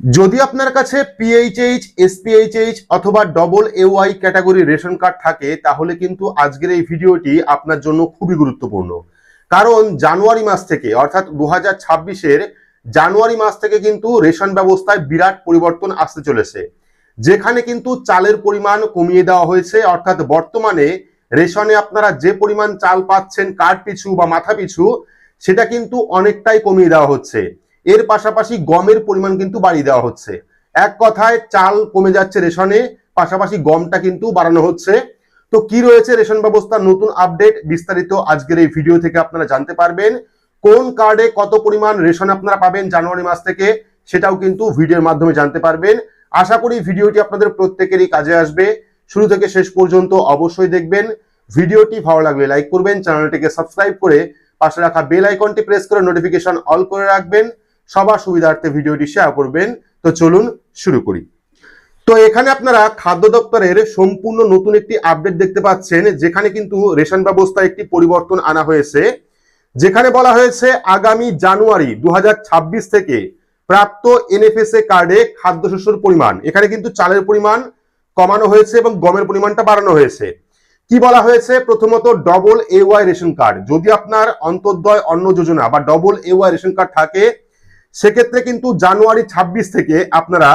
যদি আপনার কাছে পিএইচএইচ এসপিএইচএইচ অথবা double AY category ration card থাকে, তাহলে কিন্তু আজকের এই ভিডিওটি আপনার জন্য খুবই গুরুত্বপূর্ণ। কারণ জানুয়ারি মাস থেকে, অর্থাৎ দু হাজার জানুয়ারি মাস থেকে কিন্তু রেশন ব্যবস্থায় বিরাট পরিবর্তন আসতে চলেছে। যেখানে কিন্তু চালের পরিমাণ কমিয়ে দেওয়া হয়েছে, অর্থাৎ বর্তমানে রেশনে আপনারা যে পরিমাণ চাল পাচ্ছেন কার্ড পিছু বা মাথা পিছু, সেটা কিন্তু অনেকটাই কমিয়ে দেওয়া হচ্ছে। এর পাশাপাশি গমের পরিমাণ কিন্তু বাড়িয়ে দেওয়া হচ্ছে। এক কথায় চাল কমে যাচ্ছে রেশনে, পাশাপাশি গমটা কিন্তু বাড়ানো হচ্ছে। তো কি রয়েছে রেশন ব্যবস্থার নতুন আপডেট? বিস্তারিত আজকের এই ভিডিও থেকে আপনারা জানতে পারবেন। কোন কার্ডে কত পরিমাণ রেশন আপনারা পাবেন জানুয়ারি মাস থেকে, সেটাও কিন্তু ভিডিওর মাধ্যমে জানতে পারবেন। আশা করি ভিডিওটি আপনাদের প্রত্যেকেরই কাজে আসবে। শুরু থেকে শেষ পর্যন্ত অবশ্যই দেখবেন। ভিডিওটি ভালো লাগলে লাইক করবেন, চ্যানেলটিকে সাবস্ক্রাইব করে পাশে রাখা বেল আইকনটি প্রেস করে নোটিফিকেশন অল করে রাখবেন। সবার সুবিধার্থে ভিডিওটি শেয়ার করবেন। তো চলুন শুরু করি। তো এখানে আপনারা খাদ্য দপ্তরের সম্পূর্ণ নতুন একটি আপডেট দেখতে পাচ্ছেন, যেখানে কিন্তু রেশন ব্যবস্থায় একটি পরিবর্তন আনা হয়েছে। যেখানে বলা হয়েছে, আগামী জানুয়ারি দু হাজার ছাব্বিশ থেকে প্রাপ্ত এনএফএসএ কার্ডে খাদ্যশস্যের পরিমাণ, এখানে কিন্তু চালের পরিমাণ কমানো হয়েছে এবং গমের পরিমাণটা বাড়ানো হয়েছে। কি বলা হয়েছে? প্রথমত double A Y ration card যদি আপনার অন্তর্দয় অন্ন যোজনা বা double A Y ration card থাকে সেক্ষেত্রে কিন্তু জানুয়ারি ২৬ থেকে আপনারা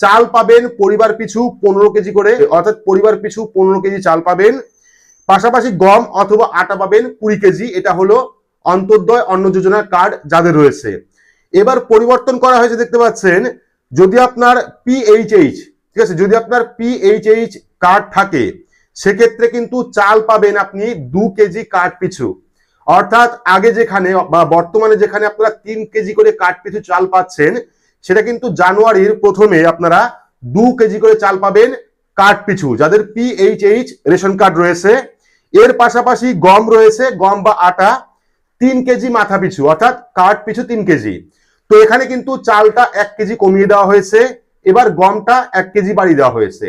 চাল পাবেন পরিবার পিছু পনেরো কেজি করে, অর্থাৎ পরিবার পিছু পনেরো কেজি চাল পাবেন। পাশাপাশি গম অথবা আটা পাবেন কুড়ি কেজি, এটা হলো অন্তর্দয় অন্ন যোজনার কার্ড যাদের রয়েছে। এবার পরিবর্তন করা হয়েছে দেখতে পাচ্ছেন, যদি আপনার পিএইচএইচ ঠিক আছে, যদি আপনার পিএইচএইচ কার্ড থাকে, সেক্ষেত্রে কিন্তু চাল পাবেন আপনি দু কেজি কার্ড পিছু। অর্থাৎ আগে যেখানে বা বর্তমানে যেখানে আপনারা তিন কেজি করে কাঠ পিছু চাল পাচ্ছেন, সেটা কিন্তু জানুয়ারির প্রথমে আপনারা দু কেজি করে চাল পাবেন কাঠ পিছু। যাদের পিএইচএইচ রেশন কার্ড রয়েছে, এর পাশাপাশি গম রয়েছে, গম বা আটা তিন কেজি মাথা পিছু, অর্থাৎ কাঠ পিছু তিন কেজি। তো এখানে কিন্তু চালটা এক কেজি কমিয়ে দেওয়া হয়েছে, এবার গমটা এক কেজি বাড়িয়ে দেওয়া হয়েছে।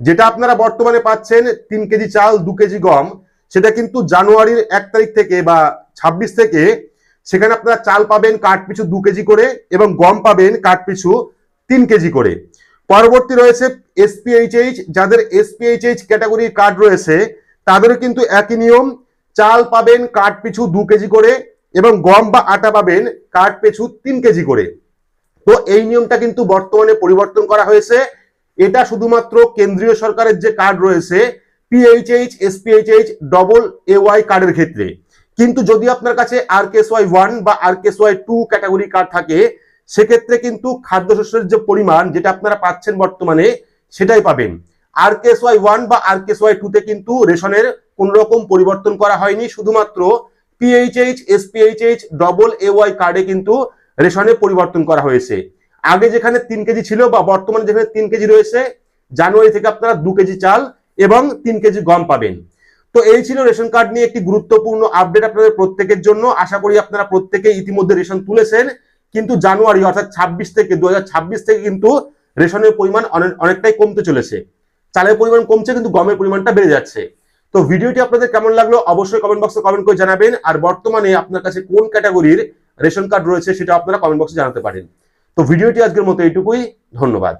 যেটা আপনারা বর্তমানে পাচ্ছেন তিন কেজি চাল, দু কেজি গম সেটা কিন্তু জানুয়ারির এক তারিখ থেকে বা ২৬ থেকে সেখানে আপনারা চাল পাবেন কাঠ পিছু দু কেজি করে এবং গম পাবেন কাঠ পিছু তিন কেজি করে। পরবর্তী রয়েছে এসপিএইচএইচ যাদের এসপিএইচএইচ ক্যাটাগরির কার্ড রয়েছে, তাদেরও কিন্তু একই নিয়ম, চাল পাবেন কাঠ পিছু দু কেজি করে এবং গম বা আটা পাবেন কাঠ পিছু তিন কেজি করে। তো এই নিয়মটা কিন্তু বর্তমানে পরিবর্তন করা হয়েছে। এটা শুধুমাত্র কেন্দ্রীয় সরকারের যে কার্ড রয়েছে PHH SPHH double A Y কার্ডের ক্ষেত্রে। কিন্তু যদি আপনার কাছে আর কেস ওয়াই ওয়ান বা আর case Y two category card থাকে, সেক্ষেত্রে কিন্তু খাদ্যশস্যের যে পরিমাণ যেটা আপনারা পাচ্ছেন বর্তমানে, সেটাই পাবেন। আর কেস ওয়াই ওয়ান বা আর কেস ওয়াই টুতে কিন্তু রেশনের কোন রকম পরিবর্তন করা হয়নি, শুধুমাত্র PHH SPHH double A Y কার্ডে কিন্তু রেশনে পরিবর্তন করা হয়েছে। আগে যেখানে তিন কেজি ছিল বা বর্তমানে যেখানে তিন কেজি রয়েছে, জানুয়ারি থেকে আপনারা দু কেজি চাল এবং তিন কেজি গম পাবেন। তো এই ছিল রেশন কার্ড নিয়ে একটি গুরুত্বপূর্ণ আপডেট আপনাদের প্রত্যেকের জন্য। আশা করি আপনারা প্রত্যেকে ইতিমধ্যে রেশন তুলেছেন। কিন্তু জানুয়ারি অর্থাৎ ছাব্বিশ থেকে দু হাজার ছাব্বিশ থেকে কিন্তু রেশনের পরিমাণ অনেক অনেকটাই কমতে চলেছে। চালের পরিমাণ কমছে, কিন্তু গমের পরিমাণটা বেড়ে যাচ্ছে। তো ভিডিওটি আপনাদের কেমন লাগল অবশ্যই কমেন্ট বক্সে কমেন্ট করে জানাবেন। আর বর্তমানে আপনার কাছে কোন ক্যাটাগরির রেশন কার্ড রয়েছে সেটা আপনারা কমেন্ট বক্সে জানাতে পারেন। তো ভিডিওটি আজকের মতো এইটুকুই। ধন্যবাদ।